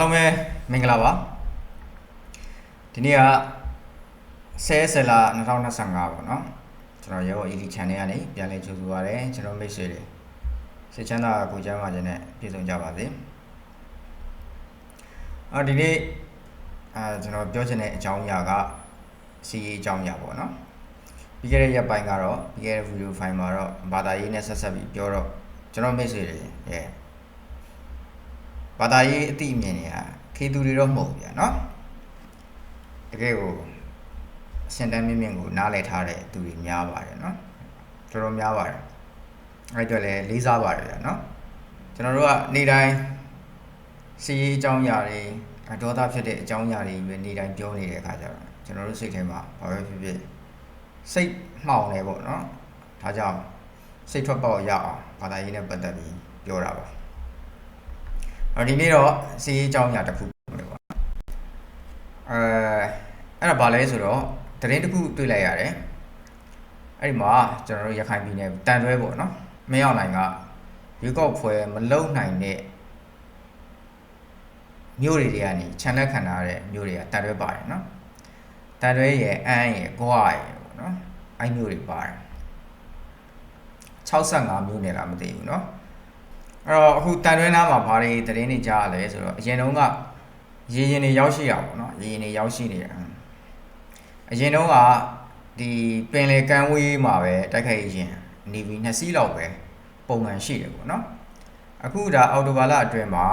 အားလုံးပဲမင်္ဂလာပါဒီနေ့ကဆဲဆယ်လာ2025ပေါ့နော်ကျွန်တော်ရော ED channel ကနေပြန်လည်ကြိုဆိုပါရစေကျွန်တော်မိတ်ဆွေတွေစိတ်ချမ်းသာကိုကြမ်းပါခြင်းနဲ့ပြည့်စုံကြပါစေအော်ဒီနေ့အာကျွန်တော်ပြောချင်တဲ့အကြောင်းအရာကစီရေးအကြောင်းအရာပေါ့နော်ပြီးခဲ့တဲ့ရက်ပိုင်းကတော့ပြီးခဲ့တဲ့ video file မှာတော့ဘာသာရေးနဲ့ဆက်ဆက်ပြီးပြောတော့ကျွန်တော်မိတ်ဆွေတွေရဲ့ ဘာသာရေးအသိအမြင်တွေကခေသူတွေတော့မဟုတ်ဘူးဗျာနော်တကယ်ကိုအစင်တန်းမြင့်မြင့်ကိုနားလည်ထားတဲ့သူတွေများပါတယ်နော်တော်တော်များပါတယ်အဲ့တော့လည်းလေးစားပါတယ်ဗျာနော်ကျွန်တော်တို့ကနေ့တိုင်းစီရေးအကြောင်းအရာတွေဒေါသဖြစ်တဲ့အကြောင်းအရာတွေပဲနေ့တိုင်းပြောနေတဲ့အခါကျတော့ကျွန်တော်တို့စိတ်ထဲမှာဘာပဲဖြစ်ဖြစ်စိတ်မှောင်နေပေါ့နော်ဒါကြောင့်စိတ်ထွက်ပေါက်ရအောင်ဘာသာရေးနဲ့ပတ်သက်ပြီးပြောတာပါ အော်ဒီနေ့တော့စီးရေးအကြောင်းအရာတစ်ခုလို့ပေါ့အဲအဲ့ဒါဘာလဲဆိုတော့သတင်းတစ်ခုတွေ့လိုက်ရတယ်အဲ့ဒီမှာကျွန်တော်တို့ရခိုင်ပြည်နယ်တန်တွဲပေါ့နော်မင်းအောင်နိုင်ကရွေးကောက်ပွဲမလုံနိုင်တဲ့မျိုးတွေတွေကနေခြံလက်ခံထားတဲ့မျိုးတွေကတန်တွဲပါတယ်နော်တန်တွဲရဲ့အန်းရဲ့ကွာရဲ့ပေါ့နော်အဲ့မျိုးတွေပါတယ်65မျိုးနဲ့လားမသိဘူးနော် အဲ့တော့အခုတန်တွဲနားမှာဘာတွေသတင်းတွေကြားရလဲဆိုတော့အရင်တုန်းကရေရင်တွေရောက်ရှိရပါဘောနော်ရေရင်တွေရောက်ရှိနေရအရင်တုန်းကဒီပင်လယ်ကမ်းဝေးမှာပဲတိုက်ခိုက်ရင်နေဗီနှစ်စီးလောက်ပဲပုံမှန်ရှိတယ်ပေါ့နော်အခုဒါအော်တိုဘာလအတွင်းမှာ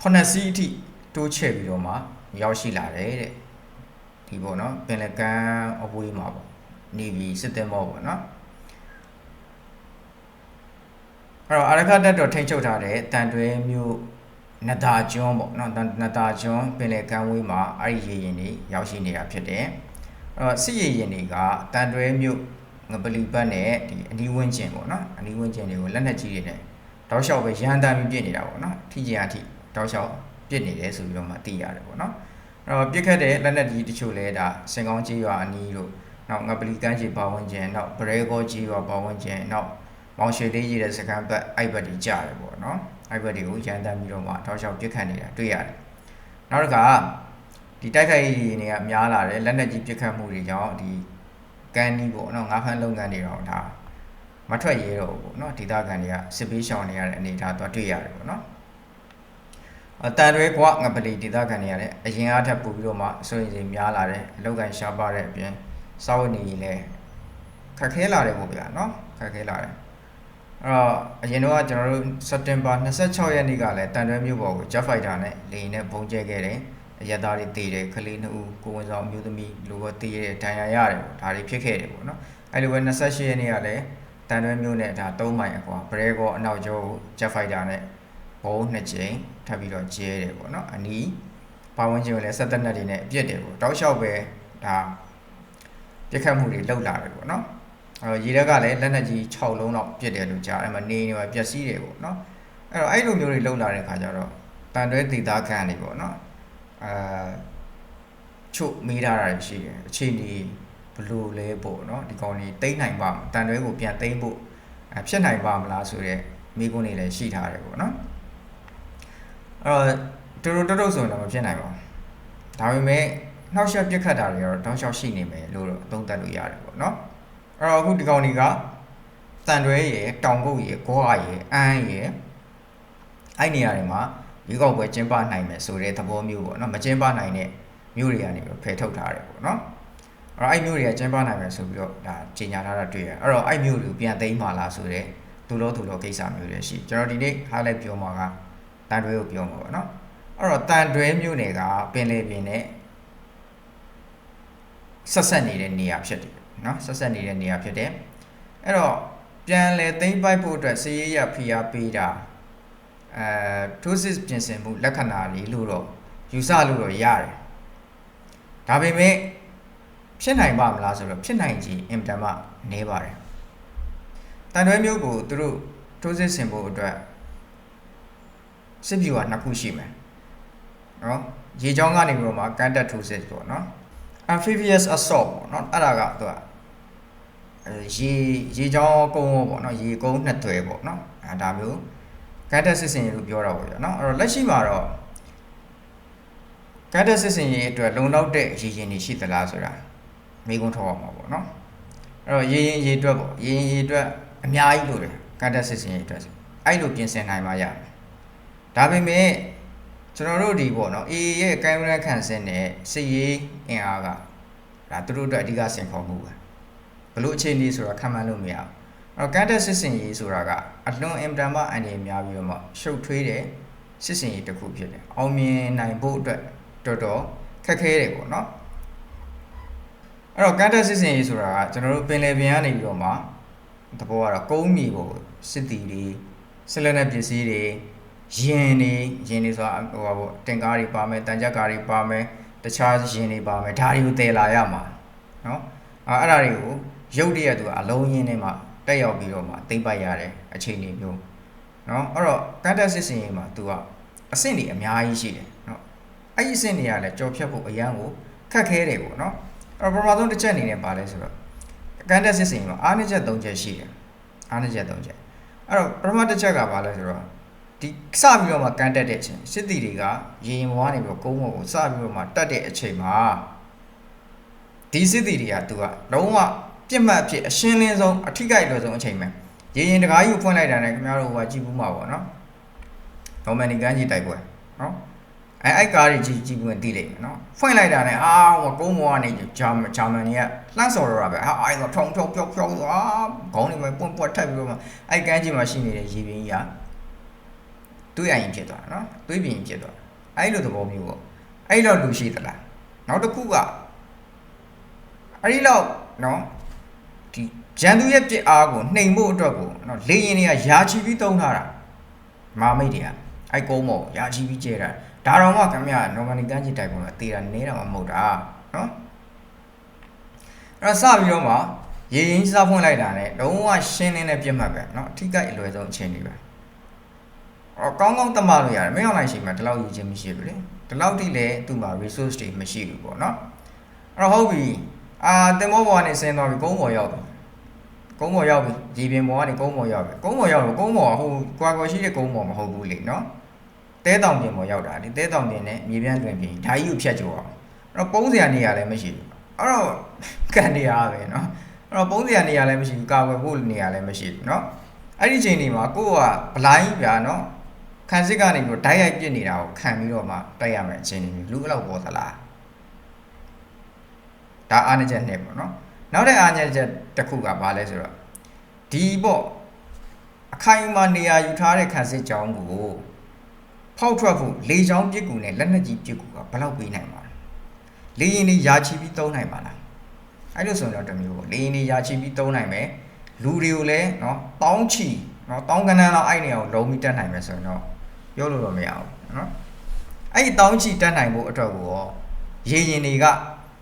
ခုနှစ်စီးအထိတိုးချဲ့ပြီးတော့မှရောက်ရှိလာတယ်တဲ့ဒီပေါ့နော်ပင်လယ်ကမ်းအဝေးမှာပေါ့ နေပြီးစစ်သည်မောပေါ့နော်အဲ့တော့အရခတက်တော်ထိန်ချုပ်ထားတဲ့တန်တွဲမျိုးနတာကျွန်းပေါ့နော်နတာကျွန်းပင်လယ်ကမ်းဝေးမှာအဲ့ဒီရေရင်တွေရောက်ရှိနေတာဖြစ်တယ်အဲ့တော့စစ်ရေရင်တွေကတန်တွဲမျိုးငပလီဘတ်နဲ့ဒီအနီးဝန်းကျင်ပေါ့နော်အနီးဝန်းကျင်တွေကိုလက်နက်ကြီးတွေနဲ့တောက်လျှောက်ပဲရန်တမ်းပြီးပြစ်နေတာပေါ့နော်ထိကျင်အထိတောက်လျှောက်ပြစ်နေတယ်ဆိုပြီးတော့မှသိရတယ်ပေါ့နော်အဲ့တော့ပြစ်ခတ်တဲ့လက်နက်ကြီးတချို့လဲဒါစင်ကောင်းကြီးရွာအနီးတို့ နောက်ငပလီကမ်းခြေပါဝင်ကျင်နောက်ဗရဲကောကြီးရွာပါဝင်ကျင်နောက်မောင်ရွှေလေးကြီးတဲ့စကန်ဘက်အိုက်ဘက်တွေကြားတယ်ပေါ့နော်အိုက်ဘက်တွေကိုရန်တမ်းပြီးတော့မှတောက်လျှောက်ပြစ်ခတ်နေတာတွေ့ရတယ်နောက်တစ်ခါဒီတိုက်ခိုက်ရေးတွေကများလာတယ်လက်နက်ကြီးပြစ်ခတ်မှုတွေကြောင့်ဒီကမ်းနီးပေါ့နော်ငါးဖမ်းလုပ်ငန်းတွေတော့ဒါမထွက်ရဲတော့ဘူးပေါ့နော်ဒေသခံတွေကစစ်ပေးရှောင်နေရတဲ့အနေအထားတော့တွေ့ရတယ်ပေါ့နော်အတန်ရွဲကွာငပလီဒေသခံတွေရတယ်အရင်အားထပ်ပို့ပြီးတော့မှအစိုးရစီများလာတယ်အလောက်ကန်ရှားပါတဲ့အပြင် စောက်နေကြီးလည်းခက်ခဲလာတယ်ပေါ့ဗျာနော်ခက်ခဲလာတယ်အဲ့တော့အရင်တော့ကျွန်တော်တို့စက်တင်ဘာ26ရက်နေ့ကလည်းတန်တွဲမြို့ပေါ်ကို Jet Fighter နဲ့လေယာဉ်နဲ့ပုံကျဲခဲ့တယ်အရက်သားတွေတည်တယ်ကလေးနှစ်ဦးကိုဝန်ဆောင်အမျိုးသမီးလူကတည်ရတယ်ဒဏ်ရာရတယ်ပေါ့ဒါတွေဖြစ်ခဲ့တယ်ပေါ့နော်အဲ့လိုပဲ28ရက်နေ့ကလည်းတန်တွဲမြို့နဲ့ဒါ3မိုင်အကွာဘရဲကောအနောက်ကျောကို Jet Fighter နဲ့ဘုံနှစ်ကြိမ်ထပ်ပြီးတော့ကျဲတယ်ပေါ့နော်အနီးပါဝင်ခြင်းကိုလည်းဆက်သက်နဲ့တွေနဲ့အပြစ်တယ်ပေါ့တောက်လျှောက်ပဲဒါ ပြစ်ခတ်မှုတွေလောက်လာတယ်ပေါ့နော်အဲရေတက်ကလည်းလက်နက်ကြီး6လုံးတော့ပြစ်တယ်လို့ကြားအဲ့မှာနေနေမှာပျက်စီးတယ်ပေါ့နော်အဲ့တော့အဲ့လိုမျိုးတွေလောက်လာတဲ့ခါကျတော့တန်တွဲဒေသခံတွေပေါ့နော်အာချုပ်မိထားတာရှိတယ်အခြေအနေဘလို့လဲပေါ့နော်ဒီကောင်ကြီးတိမ့်နိုင်ပါတန်တွဲကိုပြန်တိမ့်ဖို့ဖြစ်နိုင်ပါမလားဆိုတော့မိကုန်းတွေလည်းရှိထားတယ်ပေါ့နော်အဲ့တော့တူတူတုတ်တုတ်ဆိုရင်တော့မဖြစ်နိုင်ပါဘူးဒါပေမဲ့ နှောက်ယှက်ပြက်ခတ်တာတွေကတော့တောက်လျှောက်ရှိနေမယ်လို့တော့အသုံးသပ်လို့ရတယ်ပေါ့နော်အဲ့တော့အခုဒီကောင်တွေကတန်တွဲရယ်တောင်ကုတ်ရယ်ဂွားရယ်အန်းရယ်အဲ့နေရာတွေမှာဒီကောက်ပွဲကျင်းပနိုင်မယ်ဆိုတဲ့သဘောမျိုးပေါ့နော်မကျင်းပနိုင်တဲ့မျိုးတွေကနေဖယ်ထုတ်ထားတယ်ပေါ့နော်အဲ့တော့အဲ့မျိုးတွေကကျင်းပနိုင်မယ်ဆိုပြီးတော့ဒါကြီးညာထားတာတွေ့ရအဲ့တော့အဲ့မျိုးတွေကိုပြန်သိမ်းပါလားဆိုတဲ့သူလို့သူလို့ကိစ္စမျိုးတွေရှိကျွန်တော်ဒီနေ့ highlight ပြောမှာကတန်တွဲကိုပြောမှာပေါ့နော်အဲ့တော့တန်တွဲမျိုးနယ်ကပင်လေပင်နဲ့ ဆက်ဆက်နေတဲ့နေရာဖြစ်တယ်နော်ဆက်ဆက်နေတဲ့နေရာဖြစ်တယ်အဲ့တော့ပြန်လေသိမ့်ပိုက်ဖို့အတွက်စည်ရရဖိအားပေးတာအဲထိုးစစ်ပြင်ဆင်မှုလက္ခဏာလေးလို့တော့ယူဆလို့တော့ရတယ်ဒါပေမဲ့ဖြစ်နိုင်ပါမလားဆိုတော့ဖြစ်နိုင်ကြီးအင်တန်မှနေပါတယ်တန်တွဲမျိုးကိုသူတို့ထိုးစစ်ဆင်ဖို့အတွက်စစ်ဗျူဟာနှစ်ခုရှိမယ်နော်ရေချောင်းကနေပြီးတော့မှကန်တက်ထိုးစစ်ပေါ့နော် amphibious assault ပေါ့နော်အဲ့ဒါကသူကအဲရေရေချောင်းကုန်းပေါ့နော်ရေကုန်းနှစ်သွဲပေါ့နော် အဲဒါမျိုးကန်တက်စစ်စင်ရေးလို့ပြောတာပေါ့ဗျာเนาะအဲ့တော့လက်ရှိမှာတော့ကန်တက်စစ်စင်ရေးအတွက်လုံလောက်တဲ့ရည်ရင်တွေရှိသလားဆိုတာမိကုန်းထောက်အောင်ပါပေါ့เนาะအဲ့တော့ရည်ရင်ရည်အတွက်ပေါ့ရည်ရင်ရည်အတွက်အများကြီးလို့တယ်ကန်တက်စစ်စင်ရေးအတွက်အဲ့လိုပြင်ဆင်နိုင်မှရမယ်ဒါပေမဲ့ ကျွန်တော်တို့ဒီပေါ့နော် AA ရဲ့ကင်မရာခန့်စင်းတဲ့စစ်ရေးအင်အားကဒါသူတို့အတွက်အဓိကစင်ခေါ်မှုပဲဘလို့အခြေအနေဆိုတာခံမှန်းလို့မရဘူးအဲ့တော့ကန်တက်စစ်စင်ရေးဆိုတာကအလွန်အင်တန်မအန်ရများပြီးတော့ရှုပ်ထွေးတဲ့စစ်စင်ရေးတစ်ခုဖြစ်တယ်အောင်မြင်နိုင်ဖို့အတွက်တော်တော်ခက်ခဲတယ်ပေါ့နော်အဲ့တော့ကန်တက်စစ်စင်ရေးဆိုတာကကျွန်တော်တို့ပင်လယ်ပြင်ကနေပြီးတော့မှသဘောကတော့ကုန်းမြေပေါ်စစ်တီတွေစစ်လက်နက်ပစ္စည်းတွေ ယင်နေယင်နေဆိုတာဟိုဟာပေါ့တင်ကားတွေပါမယ်တန်ကြက်ကားတွေပါမယ်တခြားယင်တွေပါမယ်ဒါတွေကိုတည်လာရမှာနော်အဲအဲ့ဒါတွေကိုရုပ်တရက်သူကအလုံးရင်းထဲမှာတက်ရောက်ပြီးတော့မှသိမ့်ပိုက်ရတဲ့အချိန်တွေမျိုးနော်အဲ့တော့ contact စစ်စင်ရေးမှာသူကအဆင့်တွေအများကြီးရှိတယ်နော်အဲ့ဒီအဆင့်တွေကလည်းကြော်ဖြတ်ဖို့အရန်ကိုခက်ခဲတယ်ပေါ့နော်အဲ့တော့ပထမဆုံးတစ်ချက်အနေနဲ့ပါလဲဆိုတော့ contact စစ်စင်ရေးမှာအားနည်းချက်၃ချက်ရှိတယ်အားနည်းချက်၃ချက်အဲ့တော့ပထမတစ်ချက်ကပါလဲဆိုတော့ ဒီစပြီးတော့မှကန်တက်တဲ့အချိန်စစ်တီတွေကရေရင်ဘဝနေပြီးတော့ကုန်းဘောကိုစပြီးတော့မှတက်တဲ့အချိန်မှာဒီစစ်တီတွေကသူကလုံးဝပြစ်မှတ်အဖြစ်အရှင်းလင်းဆုံးအထိကိုက်လွယ်ဆုံးအချိန်ပဲရေရင်တကားကြီးကိုဖွင့်လိုက်တာနဲ့ခင်ဗျားတို့ဟိုကကြည့်ဘူးမှာပေါ့နော်ဒေါ်မနီကန်ကြီးတိုက်ပွဲနော်အဲအဲ့ကားတွေကြည့်ကြည့်ဝင်သိလိမ့်မယ်နော်ဖွင့်လိုက်တာနဲ့အာဟိုကုန်းဘောကနေဂျာမဂျာမန်တွေကလှမ်းစော်ရတာပဲဟာအဲ့တော့ထုံထုံဖြောက်ဖြောက်သွားခေါင်းတွေမှာပွန့်ပွတ်ထပ်ပြီးတော့မှအဲ့ကန်းကြီးမှာရှိနေတဲ့ရေပင်ကြီးက တွေးရရင်ဖြစ်သွားတာနော်တွေးပြင်းဖြစ်သွားအဲ့လိုသဘောမျိုးပေါ့အဲ့လိုလူရှိသလားနောက်တစ်ခုကအဲ့ဒီလောက်နော်ဒီဂျန်သူရဲ့ပြစ်အားကိုနှိမ်ဖို့အတွက်ကိုနော်လေရင်တွေကယာချီပြီးတုံးထားတာမာမိတ်တွေကအဲ့ကုန်းမော်ယာချီပြီးကျဲတာဒါတော့မှခင်ဗျာနော်မနီတန်းချစ်တိုက်ပုံကတေးတာနဲတာမှမဟုတ်တာနော်အဲ့တော့စပြီးတော့မှရေရင်စားဖွင့်လိုက်တာနဲ့လုံးဝရှင်းလင်းတဲ့ပြစ်မှတ်ပဲနော်အထိကိအလွယ်ဆုံးအချိန်တွေပဲ အော်ကောင်းကောင်းတမလို့ရတယ်မင်းအောင်လိုက်ရှိမှဒီလောက်ရည်ချင်းမရှိဘူးလေဒီလောက်ထိလည်းသူ့မှာ resource တွေမရှိဘူးပေါ့နော်အဲ့တော့ဟုတ်ပြီအာတင်မောဘောကနေဆင်းသွားပြီကုန်းပေါ်ရောက်ပြီကုန်းပေါ်ရောက်ပြီရေပြင်ပေါ်ကနေကုန်းပေါ်ရောက်ပြီကုန်းပေါ်ရောက်တော့ကုန်းပေါ်ကဟိုကွာကွာရှိတဲ့ကုန်းပေါ်မဟုတ်ဘူးလေနော်တဲတောင်ပြင်ပေါ်ရောက်တာလေတဲတောင်ပြင်နဲ့မြေပြန့်တွင်ပြင်ဓာကြီးကိုဖြတ်ကျော်အောင်အဲ့တော့ပုံးစရာနေရာလည်းမရှိဘူးအဲ့တော့ကန်နေရပဲနော်အဲ့တော့ပုံးစရာနေရာလည်းမရှိဘူးကာဝယ်ဖို့နေရာလည်းမရှိဘူးနော်အဲ့ဒီချိန်ဒီမှာကိုကဘလိုင်းပြာနော် ခံစစ်ကနေပြီးတော့ဓာတ်ရိုက်ပြစ်နေတာကိုခံပြီးတော့မှတိုက်ရမယ်အချိန်တွေလူအဲ့လောက်ပေါ်သလားဒါအားနည်းချက်နဲ့ပေါ့နော်နောက်တဲ့အားနည်းချက်တစ်ခုကဘာလဲဆိုတော့ဒီပေါ့အခိုင်အမာနေရာယူထားတဲ့ခံစစ်ကြောင်းကိုဖောက်ထွက်ဖို့လေချောင်းပြစ်ကူနဲ့လက်နက်ကြီးပြစ်ကူကဘယ်လောက်ပေးနိုင်မှာလဲလေရင်တွေယာချီပြီးသုံးနိုင်ပါလားအဲ့လိုဆိုရင်တော့တစ်မျိုးပေါ့လေရင်တွေယာချီပြီးသုံးနိုင်မယ်လူတွေကိုလည်းเนาะတောင်းချီเนาะတောင်းကနန်းလောက်အဲ့နေအောင်လုံးပြီးတက်နိုင်မယ်ဆိုရင်တော့ ပြောလို့တော့မရဘူးနော်အဲ့ဒီတောင်းချီတက်နိုင်ဖို့အတွက်ကိုရောရေရင်တွေက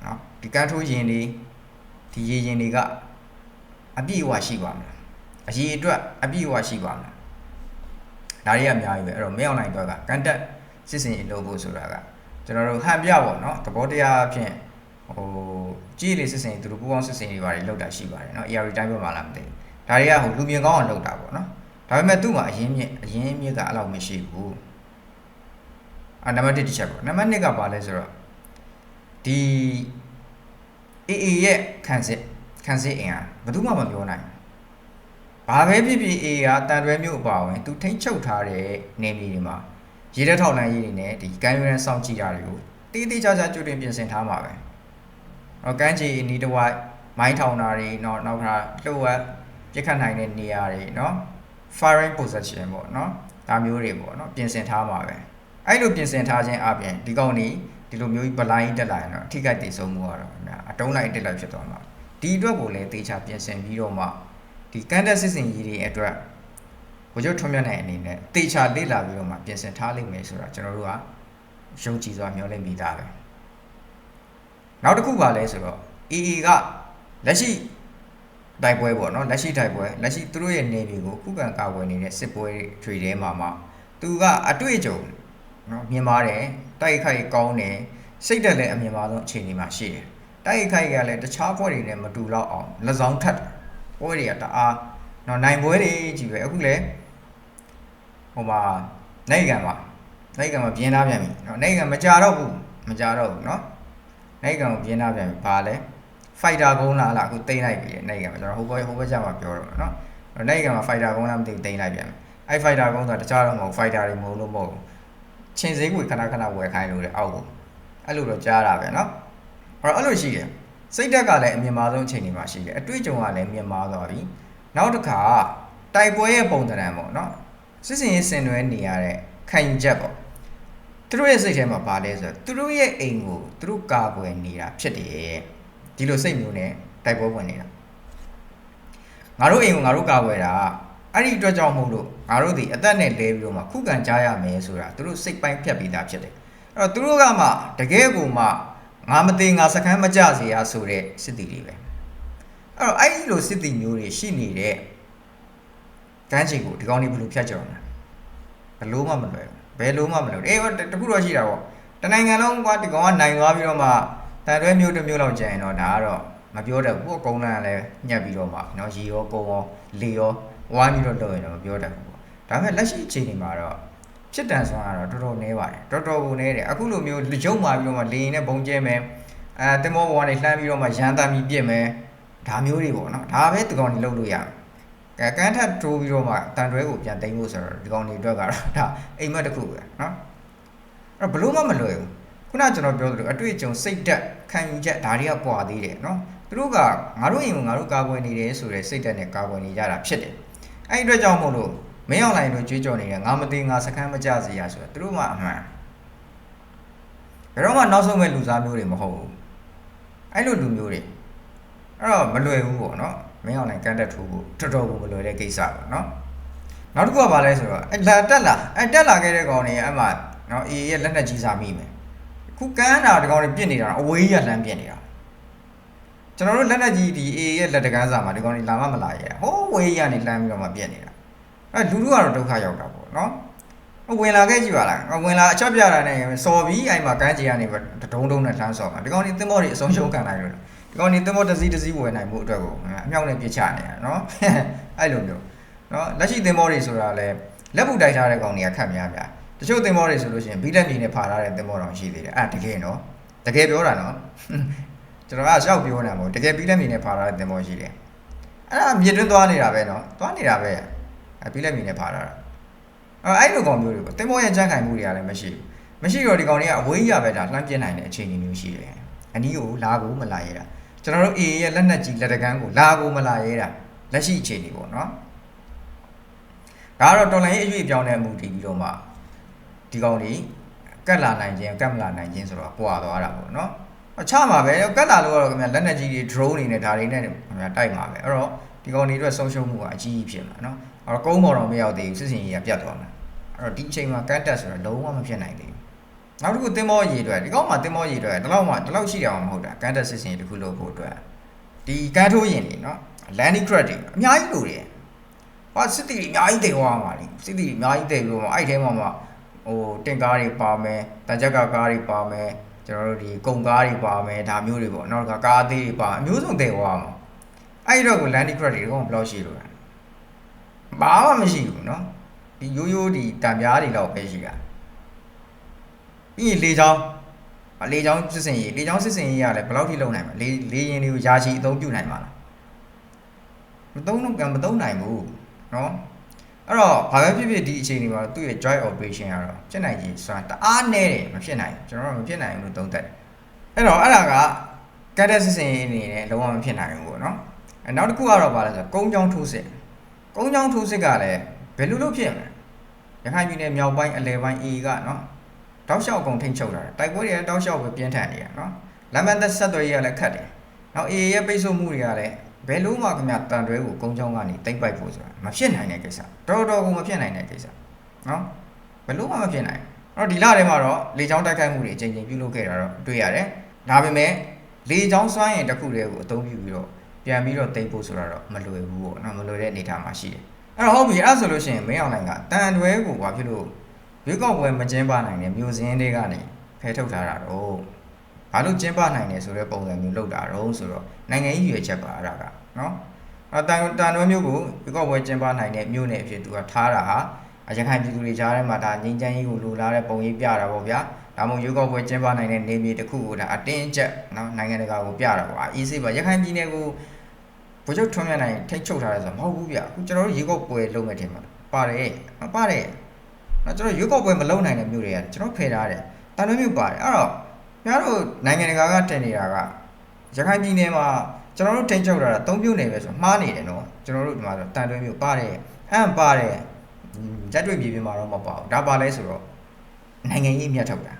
နော်ဒီကန်ထိုးရင်တွေဒီရေရင်တွေကအပြည့်အဝရှိပါမလားအရေအတွက်အပြည့်အဝရှိပါမလားဒါတွေကအများကြီးပဲအဲ့တော့မင်းအွန်လိုင်းတော့ကကန်တက်စစ်စင်ရေလုပ်ဖို့ဆိုတာကကျွန်တော်တို့ဟန်ပြပေါ့နော်သဘောတရားအဖြစ်ဟိုကြည်လေစစ်စင်သူတို့ပူပေါင်းစစ်စင်တွေပါတယ်လောက်တာရှိပါတယ်နော် AR တိုင်းပဲမလားမသိဘူးဒါတွေကဟိုလူမြင်ကောင်းအောင်လောက်တာပေါ့နော် ဒါပေမဲ့သူ့မှာအရင်မြင့်အရင်မြင့်ကအဲ့လောက်မရှိဘူးအာနံပါတ်1တစ်ချက်ပေါ့နံပါတ်2ကဘာလဲဆိုတော့ဒီ AA ရဲ့ခံစစ်ခံစစ်အင်အားဘယ်သူမှမပြောနိုင်ဘာပဲဖြစ်ဖြစ် AA ကတန်တွဲမျိုးအပါဝင်သူထိမ့်ချုပ်ထားတဲ့နေပြည်တွေမှာရေတက်ထောက်လန်းရေးတွေနဲ့ဒီကမ်းရိုးတန်းစောင့်ကြည့်တာတွေကိုတေးသေးချာချာကြိုတင်ပြင်ဆင်ထားမှာပဲ။တော့ကမ်းခြေနီးတစ်ဝိုက်မိုင်းထောင်တာတွေနော်နောက်ခါလှုပ်ဝက်ပြစ်ခတ်နိုင်တဲ့နေရာတွေနော် firing position ပေါ့နော်ဒါမျိုးတွေပေါ့နော်ပြင်ဆင်ထားမှာပဲ။အဲ့လိုပြင်ဆင်ထားခြင်းအပြင်ဒီကောင်นี่ဒီလိုမျိုးဗလိုင်းတက်လာရင်တော့အထိကတည်ဆုံးမှုကတော့အတုံးလိုက်တက်လိုက်ဖြစ်သွားမှာဒီအတွက်ကိုလည်းတေချာပြင်ဆင်ပြီးတော့မှဒီကန်တက်စစ်စင်ကြီးတွေအတွက်ဘိုလ်ချုပ်ထွန်းမြတ်နိုင်အနေနဲ့တေချာလေ့လာပြီးတော့မှပြင်ဆင်ထားလိမ့်မယ်ဆိုတာကျွန်တော်တို့ကယုံကြည်စွာမျှော်လင့်မိသားပဲနောက်တစ်ခုပါလဲဆိုတော့ AA ကလက်ရှိ တိုက်ပွဲပေါ့နော်လက်ရှိတိုက်ပွဲလက်ရှိသူတို့ရဲ့နေပြည်ကိုခုခံကာကွယ်နေတဲ့စစ်ပွဲတွေထဲမှာမှသူကအတွေ့အကြုံနော်မြင်ပါတယ်တိုက်ခိုက်ကောင်းတယ်စိတ်ဓာတ်လည်းအမြင်ပါဆုံးအခြေအနေမှာရှိတယ်တိုက်ခိုက်ကလည်းတခြားပွဲတွေနဲ့မတူတော့အောင်လက်ဆောင်ထပ်ပွဲတွေကတအားနော်နိုင်ပွဲတွေကြီးပဲအခုလည်းဟိုမှာနိုင်ကံပါနိုင်ကံမပြင်းသားပြန်ပြီနော်နိုင်ကံမကြတော့ဘူးမကြတော့ဘူးနော်နိုင်ကံကိုပြင်းသားပြန်ပြီဘာလဲ ဖိုက်တာကုန်းလာလားအခုတိမ့်လိုက်ပြီနိုင်ငံမှာကျွန်တော်ဟိုဘက်ဟိုဘက်ကျမှပြောတော့နော်နိုင်ငံမှာဖိုက်တာကုန်းလားမသိဘူးတိမ့်လိုက်ပြန်အဲ့ဖိုက်တာကုန်းဆိုတာတခြားတော့မဟုတ်ဖိုက်တာတွေမဟုတ်လို့မဟုတ်ချင်းစိမ့်ကိုခဏခဏဝယ်ခိုင်းလို့လေအောက်ကိုအဲ့လိုတော့ကြားတာပဲနော်အဲ့တော့အဲ့လိုရှိတယ်စိတ်ဓာတ်ကလည်းအမြင်မာဆုံးအချိန်တွေမှာရှိတယ်အတွေ့အကြုံကလည်းမြင်မာသွားပြီနောက်တစ်ခါတိုက်ပွဲရဲ့ပုံသဏ္ဍာန်ပေါ့နော်စစ်စင်ရေးဆင်နွှဲနေရတဲ့ခံယူချက်ပေါ့သူတို့ရဲ့စိတ်ထဲမှာပါလဲဆိုတော့သူတို့ရဲ့အိမ်ကိုသူတို့ကာကွယ်နေတာဖြစ်တယ် ဒီလိုစိတ်မျိုးနဲ့တိုက်ပွဲဝင်နေတာငါတို့အိမ်ကိုငါတို့ကာကွယ်တာအဲ့ဒီအတွက်ကြောင့်မို့လို့ငါတို့ဒီအသက်နဲ့လဲပြီးတော့မှခုခံကြရမယ်ဆိုတာသူတို့စိတ်ပိုင်းဖြတ်ပြီးသားဖြစ်တယ်အဲ့တော့သူတို့ကမှတကယ်ကိုမှငါမသေးငါစခန်းမကြစေရဆိုတဲ့စစ်တီတွေပဲအဲ့တော့အဲ့ဒီလိုစစ်တီမျိုးတွေရှိနေတဲ့ကမ်းခြေကိုဒီကောင်းလေးဘယ်လိုဖြတ်ကျော်မလဲဘယ်လို့မှမလွယ်ဘူးဘယ်လို့မှမလွယ်ဘူးအေးဟိုတခုတော့ရှိတာပေါ့တနိုင်ငံလုံးကဒီကောင်ကနိုင်သွားပြီးတော့မှ တန်တွဲမျိုးတစ်မျိုးလောက်ကျန်ရင်တော့ဒါကတော့မပြောတတ်ဘူးကုန်းလန်းလည်းညက်ပြီးတော့မှเนาะရေရောကုန်းရောလေရောဝိုင်းပြီးတော့လုပ်ရင်တော့မပြောတတ်ဘူးပေါ့ဒါပေမဲ့လက်ရှိအချိန်ဒီမှာတော့ဖြစ်တန်ဆွမ်းကတော့တော်တော်နည်းပါတယ်တော်တော်ကိုနည်းတယ်အခုလိုမျိုးရုပ်မာပြီးတော့မှလေရင်နဲ့ဘုံကျဲမယ်အဲတင်မောဘောကနေလှမ်းပြီးတော့မှရန်တမ်းပြီးပြစ်မယ်ဒါမျိုးတွေပေါ့နော်ဒါပဲဒီကောင်တွေလုပ်လို့ရတယ်ကဲကန်းထပ်တိုးပြီးတော့မှတန်တွဲကိုပြန်တင်ဖို့ဆိုတော့ဒီကောင်တွေအတွက်ကတော့ဒါအိမ်မက်တစ်ခုပဲနော်အဲ့ဘလို့မှမလွယ်ဘူး ခုနကျွန်တော်ပြောသလိုအတွေ့အကြုံစိတ်ဓာတ်ခံယူချက်ဒါတွေကပွာသေးတယ်နော်သူတို့ကငါတို့အိမ်ကိုငါတို့ကာကွယ်နေတယ်ဆိုတဲ့စိတ်ဓာတ်နဲ့ကာကွယ်နေကြတာဖြစ်တယ်အဲ့ဒီအတွက်ကြောင့်မို့လို့မင်းအောင်လိုင်းတို့ကြွေးကြော်နေတယ်ငါမသိငါစခန်းမကြစေရဆိုတော့သူတို့မှအမှန်ဘယ်တော့မှနောက်ဆုံးမဲ့လူစားမျိုးတွေမဟုတ်ဘူးအဲ့လိုလူမျိုးတွေအဲ့တော့မလွယ်ဘူးပေါ့နော်မင်းအောင်လိုင်းကန်တက်ထိုးဖို့တော်တော်ကိုမလွယ်တဲ့ကိစ္စပေါ့နော်နောက်တစ်ခုကဘာလဲဆိုတော့အဲ့လာတက်လာအဲ့တက်လာခဲ့တဲ့ကောင်တွေအဲ့မှာနော်အေးရဲ့လက်နဲ့ကြီးစားမိမယ် ခုကန်းတာဒီကောင်တွေပြစ်နေတာအဝေးကြီးကလမ်းပြစ်နေတာကျွန်တော်တို့လက်နဲ့ကြီးဒီအေးရဲ့လက်တကန်းစာမှာဒီကောင်တွေလာမမလာရဲဟိုးဝေးကြီးကနေလမ်းပြီးတော့မှပြစ်နေတာအဲ့လူလူကတော့ဒုက္ခရောက်တာပေါ့နော်ဝင်လာခဲ့ကြည့်ပါလားဝင်လာအချက်ပြတာနဲ့စော်ပြီးအဲ့မှာကန်းကြီးကနေဒုံဒုံနဲ့လှမ်းစော်မှာဒီကောင်တွေသင်္ဘောတွေအဆုံးရှုံးခံနိုင်လို့ဒီကောင်တွေသင်္ဘောတစ်စီးတစ်စီးဝယ်နိုင်မှုအတွက်ကိုအမြောက်နဲ့ပြစ်ချနေတာနော်အဲ့လိုမျိုးနော်လက်ရှိသင်္ဘောတွေဆိုတာလဲလက်ပူတိုက်ထားတဲ့ကောင်တွေကခတ်များများ တချို့သင်္ဘောတွေဆိုလို့ရှိရင်ဘီလက်မြေနဲ့ဖာထားတဲ့သင်္ဘောတောင်ရှိသေးတယ်အဲ့တကယ်နော်တကယ်ပြောတာနော်ကျွန်တော်ကရှောက်ပြောနေတာမဟုတ်တကယ်ဘီလက်မြေနဲ့ဖာထားတဲ့သင်္ဘောရှိတယ်အဲ့ဒါမြေတွင်းသွားနေတာပဲနော်သွားနေတာပဲအဲ့ဘီလက်မြေနဲ့ဖာထားတာအဲ့အဲ့လိုကောင်မျိုးတွေပေါ့သင်္ဘောရဲ့ကြမ်းခိုင်မှုတွေကလည်းမရှိဘူးမရှိတော့ဒီကောင်တွေကအဝေးရပဲဒါလှမ်းပြင်းနိုင်တဲ့အခြေအနေမျိုးရှိတယ်အနီးကိုလာကိုမလာရတာကျွန်တော်တို့ AA ရဲ့လက်နက်ကြီးလက်တကန်းကိုလာကိုမလာရဲတာလက်ရှိအခြေအနေပေါ့နော်ဒါကတော့တော်လိုင်းရေးအရွေ့ပြောင်းတဲ့အမှုတည်ပြီးတော့မှ ဒီကောင်တွေကတ်လာနိုင်ခြင်းကတ်မလာနိုင်ခြင်းဆိုတော့ပွာသွားတာပေါ့နော်အချမှာပဲကတ်လာလို့ကတော့ခင်ဗျလက်နက်ကြီးတွေ drone တွေနဲ့ဒါတွေနဲ့ခင်ဗျတိုက်မှာပဲအဲ့တော့ဒီကောင်တွေအတွက်ဆုံးရှုံးမှုကအကြီးကြီးဖြစ်မှာနော်အဲ့တော့ကုန်းပေါ်တော့မရောက်သေးဘူးစစ်စင်ကြီးကပြတ်သွားမှာအဲ့တော့ဒီအချိန်မှာကတ်တက်ဆိုတော့လုံးဝမဖြစ်နိုင်သေးဘူးနောက်တစ်ခုတင်မောရေအတွက်ဒီကောင်မှာတင်မောရေအတွက်ဒီလောက်မှဒီလောက်ရှိတယ်အောင်မဟုတ်တာကတ်တက်စစ်စင်တစ်ခုလို့ဖို့အတွက်ဒီကတ်ထိုးရင်နေနော် landing crack တွေအများကြီးလိုတယ်ဟာစစ်တီအများကြီးတည်သွားမှာလေစစ်တီအများကြီးတည်ပြီးတော့အဲ့ထဲမှာမှ ဟိုတင်ကားတွေပါမယ်တန်ချက်ကကားတွေပါမယ်ကျွန်တော်တို့ဒီကုန်ကားတွေပါမယ်ဒါမျိုးတွေပေါ့နောက်ကကားသေးတွေပါအမျိုးစုံတည်သွားမှာအဲ့တော့ကို landing crack တွေတော့ဘယ်လောက်ရှိလို့လဲဘာမှမရှိဘူးเนาะဒီရိုးရိုးဒီတံပြားတွေတော့ပဲရှိတာပြီးရင်လေချောင်းလေချောင်းစစ်စင်ရေးလေချောင်းစစ်စင်ရေးကလည်းဘယ်လောက်ထိလုံနိုင်မှာလေလေရင်တွေကိုယာချီအသုံးပြုနိုင်မှာလားမသုံးတော့ကမသုံးနိုင်ဘူးเนาะ အဲ့တော့ဘာပဲဖြစ်ဖြစ်ဒီအချိန်ဒီမှာသူ့ရဲ့ joint operation ကတော့ဖြစ်နိုင်ခြင်းစွမ်းတအားနည်းတယ်မဖြစ်နိုင်ကျွန်တော်တို့မဖြစ်နိုင်ဘူးလို့သုံးသပ်တယ်အဲ့တော့အဲ့ဒါကကတ်တက်ဆစ်စင်အနေနဲ့လုံးဝမဖြစ်နိုင်ဘူးပေါ့နော်အဲ့နောက်တစ်ခုကတော့ဘာလဲဆိုတော့ကုန်းချောင်းထိုးစစ်ကုန်းချောင်းထိုးစစ်ကလည်းဘယ်လိုလုပ်ဖြစ်မလဲရခိုင်ပြည်နယ်မြောက်ပိုင်းအလယ်ပိုင်း AA ကနော်တောက်လျှောက်ကုန်ထိန်ချုပ်လာတယ်တိုက်ပွဲတွေကတောက်လျှောက်ပဲပြင်းထန်နေရနော်လမ်းမသက်ဆက်သွယ်ရေးကလည်းခတ်တယ်နောက် AA ရဲ့ပိတ်ဆို့မှုတွေကလည်း ဘယ်လို့မှခင်ဗျတန်တွဲကိုကုန်းချောင်းကနေတိမ့်ပိုက်ဖို့ဆိုတာမဖြစ်နိုင်တဲ့ကိစ္စတော်တော်ကိုမဖြစ်နိုင်တဲ့ကိစ္စနော်ဘယ်လို့မှမဖြစ်နိုင်အဲ့တော့ဒီလထဲမှာတော့လေချောင်းတိုက်ခိုက်မှုတွေအချိန်ချင်းပြုလုပ်ခဲ့တာတော့တွေ့ရတယ်ဒါပေမဲ့လေချောင်းစွမ်းရင်တစ်ခုတည်းကိုအသုံးပြုပြီးတော့ပြန်ပြီးတော့တိမ့်ဖို့ဆိုတာတော့မလွယ်ဘူးပေါ့နော်မလွယ်တဲ့အနေအထားမှာရှိတယ်အဲ့တော့ဟုတ်ပြီအဲ့ဆိုလို့ရှိရင်မင်းအောင်နိုင်ကတန်တွဲကိုဘာဖြစ်လို့ရွေးကောက်ပွဲမကျင်းပနိုင်တဲ့မျိုးစင်းတွေကနေဖယ်ထုတ်ထားတာတော့ ဘာလို့ကျင်းပနိုင်တယ်ဆိုတဲ့ပုံစံမျိုးလောက်တာတော့ဆိုတော့နိုင်ငံရေးရွေချက်ပါအဲ့ဒါကနော်အတန်တန်တွဲမျိုးကိုရွေးကောက်ပွဲကျင်းပနိုင်တဲ့မျိုးနဲ့အဖြစ်သူကထားတာဟာအရခိုင်ပြည်သူတွေကြားထဲမှာဒါငြိမ်းချမ်းရေးကိုလိုလားတဲ့ပုံရိပ်ပြတာပေါ့ဗျာဒါမှမဟုတ်ရွေးကောက်ပွဲကျင်းပနိုင်တဲ့နေမြေတစ်ခုကိုဒါအတင်းအကျပ်နော်နိုင်ငံတကာကိုပြတာပေါ့အာ EC ပါရခိုင်ပြည်နယ်ကိုဗိုလ်ချုပ်ထွန်းမြတ်နိုင်ထိတ်ချုပ်ထားတယ်ဆိုတော့မဟုတ်ဘူးဗျအခုကျွန်တော်တို့ရွေးကောက်ပွဲလုပ်မဲ့ထင်မှာပါတယ်မပါတယ်နော်ကျွန်တော်ရွေးကောက်ပွဲမလုပ်နိုင်တဲ့မြို့တွေကကျွန်တော်ဖယ်ထားတယ်တန်လွဲမြို့ပါတယ်အဲ့တော့ များတို့နိုင်ငံတကာကတင်နေတာကရခိုင်ပြည်နယ်မှာကျွန်တော်တို့ထိတ်ချုပ်တာတာ၃မြို့နယ်ပဲဆိုမှားနေတယ်နော်ကျွန်တော်တို့ဒီမှာဆိုတန်လွဲမြို့ပါတယ်အမ်ပါတယ်ရက်တွေ့ပြည်ပြမှာတော့မပေါ့ဒါပါလဲဆိုတော့နိုင်ငံရေးအမြတ်ထုတ်တာ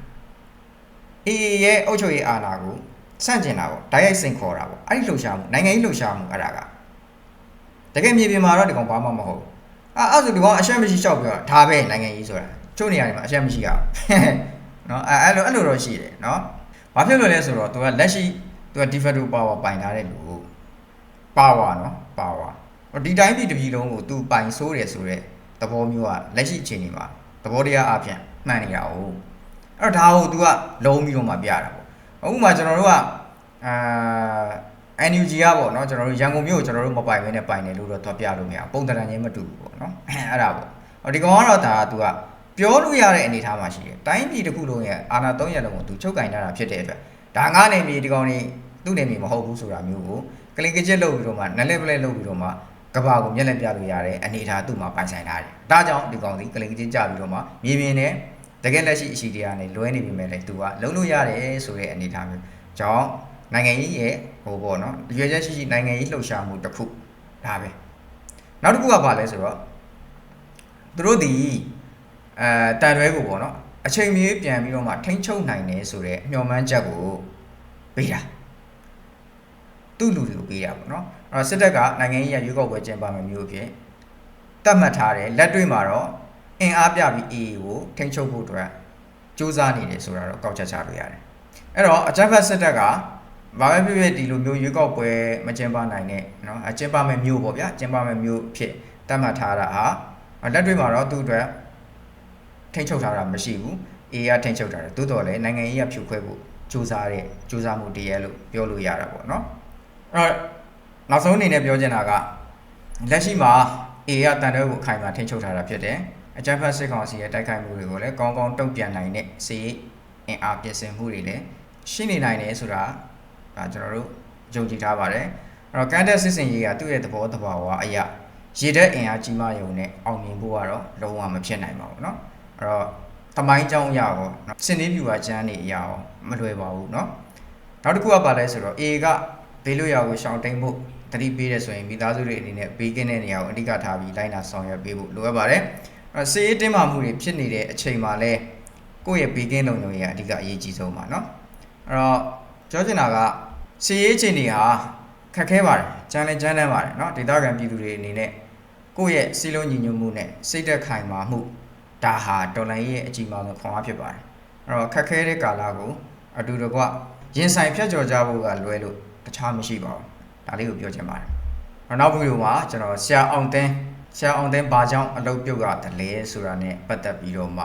အေးရဲ့အုပ်ချုပ်ရေးအာဏာကိုစန့်ကျင်တာပေါ့ဓာတ်ရိုက်စင်ခေါ်တာပေါ့အဲ့ဒီလှုပ်ရှားမှုနိုင်ငံရေးလှုပ်ရှားမှုအဲ့ဒါကတကယ်မြေပြင်မှာတော့ဒီကောင်ဘာမှမဟုတ်ဘူးအာအဲ့ဆိုဒီကောင်အရှက်မရှိလျှောက်ပြောဒါပဲနိုင်ငံရေးဆိုတာချို့နေရာတွေမှာအရှက်မရှိရဘူး နော်အဲ့အဲ့လိုအဲ့လိုတော့ရှိတယ်နော်ဘာဖြစ်လို့လဲဆိုတော့သူကလက်ရှိသူက de facto power ပိုင်ထားတဲ့လူကို power နော် power ဒီတိုင်းပြည်တစ်ပြည်လုံးကိုသူပိုင်ဆိုးတယ်ဆိုတော့ သဘောမျိုးကလက်ရှိအခြေအနေမှာသဘောတရားအပြင်မှန်နေတာ哦အဲ့တော့ဒါကို तू ကလုံးပြီးတော့မှပြတာပေါ့ဥပမာကျွန်တော်တို့ကအာ NUG ကပေါ့เนาะကျွန်တော်တို့ရန်ကုန်မြို့ကိုကျွန်တော်တို့မပိုင်ဘဲနဲ့ပိုင်တယ်လို့တော့သွားပြလို့မရဘူးပုံတရံချင်းမတူဘူးပေါ့เนาะအဲ့ဒါပေါ့ဟောဒီကောင်ကတော့ဒါ तू က ပြောလို့ရတဲ့အနေအထားမှာရှိတယ်တိုင်းပြည်တစ်ခုလုံးရဲ့အာဏာ၃ရပ်လုံးကို तू ချုပ်ကင်ထားတာဖြစ်တဲ့အတွက်ဒါငါနေပြီဒီကောင်နေသူ့နေပြီမဟုတ်ဘူးဆိုတာမျိုးကိုကလင်ကကျက်လုပ်ပြီးတော့မှနက်လက်ပလက်လုပ်ပြီးတော့မှကဘာကိုမျက်လက်ပြလို့ရတဲ့အနေအထားသူ့မှာပိုင်ဆိုင်ထားတယ်။ဒါကြောင့်ဒီကောင်စီကလင်ချင်းကြပြီးတော့မှမြေပြင်နဲ့တကယ်လက်ရှိအရှိတရားနဲ့လွဲနေပြီမဲ့လေသူကလုံးလို့ရတယ်ဆိုတဲ့အနေအထားမျိုး။ကြောင့်နိုင်ငံရေးရဲ့ဟိုပေါ့နော်ရွေချက်ရှိရှိနိုင်ငံရေးလှုပ်ရှားမှုတစ်ခုဒါပဲ။နောက်တစ်ခုကဘာလဲဆိုတော့သူတို့ဒီ အဲတန်ရွဲကိုပေါ့နော်အချိန်မီပြန်ပြီးတော့မှထိန်းချုပ်နိုင်တယ်ဆိုတဲ့မျှော်မှန်းချက်ကိုပေးတာ။သူ့လူတွေကိုပေးတာပေါ့နော်။အဲ့တော့စစ်တပ်ကနိုင်ငံရေးရရွေးကောက်ပွဲကျင်းပမယ်မျိုးဖြစ်တတ်မှတ်ထားတယ်လက်တွေ့မှာတော့အင်အားပြပြီး AA ကိုထိန်းချုပ်ဖို့အတွက်စူးစမ်းနေတယ်ဆိုတာတော့ကောက်ချက်ချလို့ရတယ်။အဲ့တော့အကြမ်းဖက်စစ်တပ်ကဘာပဲဖြစ်ဖြစ်ဒီလိုမျိုးရွေးကောက်ပွဲမကျင်းပနိုင်တဲ့เนาะအကျင်းပမယ်မျိုးပေါ့ဗျာကျင်းပမယ်မျိုးဖြစ်တတ်မှတ်ထားတာဟာလက်တွေ့မှာတော့သူ့အတွက် ထိန်းချုပ်ထားတာမရှိဘူး။ AA ကထိန်းချုပ်ထားတယ်သို့တော်လည်းနိုင်ငံရေးရဖြူခွဲဖို့စူးစမ်းတဲ့စူးစမ်းမှုတည်းရဲ့လို့ပြောလို့ရတာပေါ့เนาะအဲ့တော့ နောက်ဆုံးအနေနဲ့ပြောချင်တာကလက်ရှိမှာ A ကတန်တဲ့ကိုအခိုင်အမာထိန်းချုပ်ထားတာဖြစ်တယ်။အကြမ်းဖက်စစ်ကောင်စီရဲ့တိုက်ခိုက်မှုတွေကိုလည်းကောင်းကောင်းတုံ့ပြန်နိုင်တဲ့စီအင်အားပြင်ဆင်မှုတွေလည်းရှိနေနိုင်တယ်ဆိုတာဒါကျွန်တော်တို့ယုံကြည်ထားပါတယ်။အဲ့တော့ကန်တက်စစ်စင်ရေးကသူ့ရဲ့သဘောတဘာဝအရာရေတဲ့အင်အားကြီးမားရုံနဲ့အောင်မြင်ဖို့ကတော့လုံးဝမဖြစ်နိုင်ပါဘူးเนาะ။ အဲ့တော့တမိုင်းကြောင်းအရာရောစင်လေးပြူကကျန်းနေအရာရောမလွယ်ပါဘူးเนาะ။နောက်တစ်ခုကပါလဲဆိုတော့ A ကဘေးလွတ်ရာကိုရှောင်တိန်ဖို့တတိပေးတယ်ဆိုရင်မိသားစုတွေအနေနဲ့ဘေးကင်းတဲ့နေရာကိုအဓိကထားပြီးလိုက်နာဆောင်ရွက်ပေးဖို့လိုအပ်ပါတယ်။အဲစေးတင်းမာမှုတွေဖြစ်နေတဲ့အချိန်မှာလဲကိုယ့်ရဲ့ဘေးကင်းလုံခြုံရေးကအဓိကအရေးကြီးဆုံးပါနော်။အဲ့တော့ပြောချင်တာကစေးရေးချိန်တွေဟာခက်ခဲပါတယ်။ကြမ်းလဲကြမ်းတမ်းပါတယ်နော်။ဒေသခံပြည်သူတွေအနေနဲ့ကိုယ့်ရဲ့စီလုံးညီညွတ်မှုနဲ့စိတ်သက်ခိုင်မာမှု ဒါဟာတော်လိုင်းရဲ့အကြီးမားဆုံးခွန်အားဖြစ်ပါတယ်။အဲ့တော့ခက်ခဲတဲ့ကာလကိုအတူတကွရင်ဆိုင်ဖြတ်ကျော်ကြဖို့ကလွယ်လို့တခြားမရှိပါဘူးဒါလေးကိုပြောချင်ပါတယ်နောက်ဗီဒီယိုမှာကျွန်တော်ဆရာအောင်သိန်းဆရာအောင်သိန်းဘာကြောင့်အလုပ်ပြုတ်ရတယ်လဲဆိုတာ ਨੇ ပတ်သက်ပြီးတော့မှ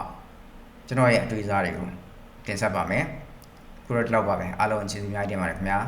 ကျွန်တော်ရဲ့အတွေ့အကြုံတွေကိုတင်ဆက်ပါမယ်ခုတော့ဒီလောက်ပါပဲအားလုံးကျေးဇူးများတင်ပါတယ်ခင်ဗျာ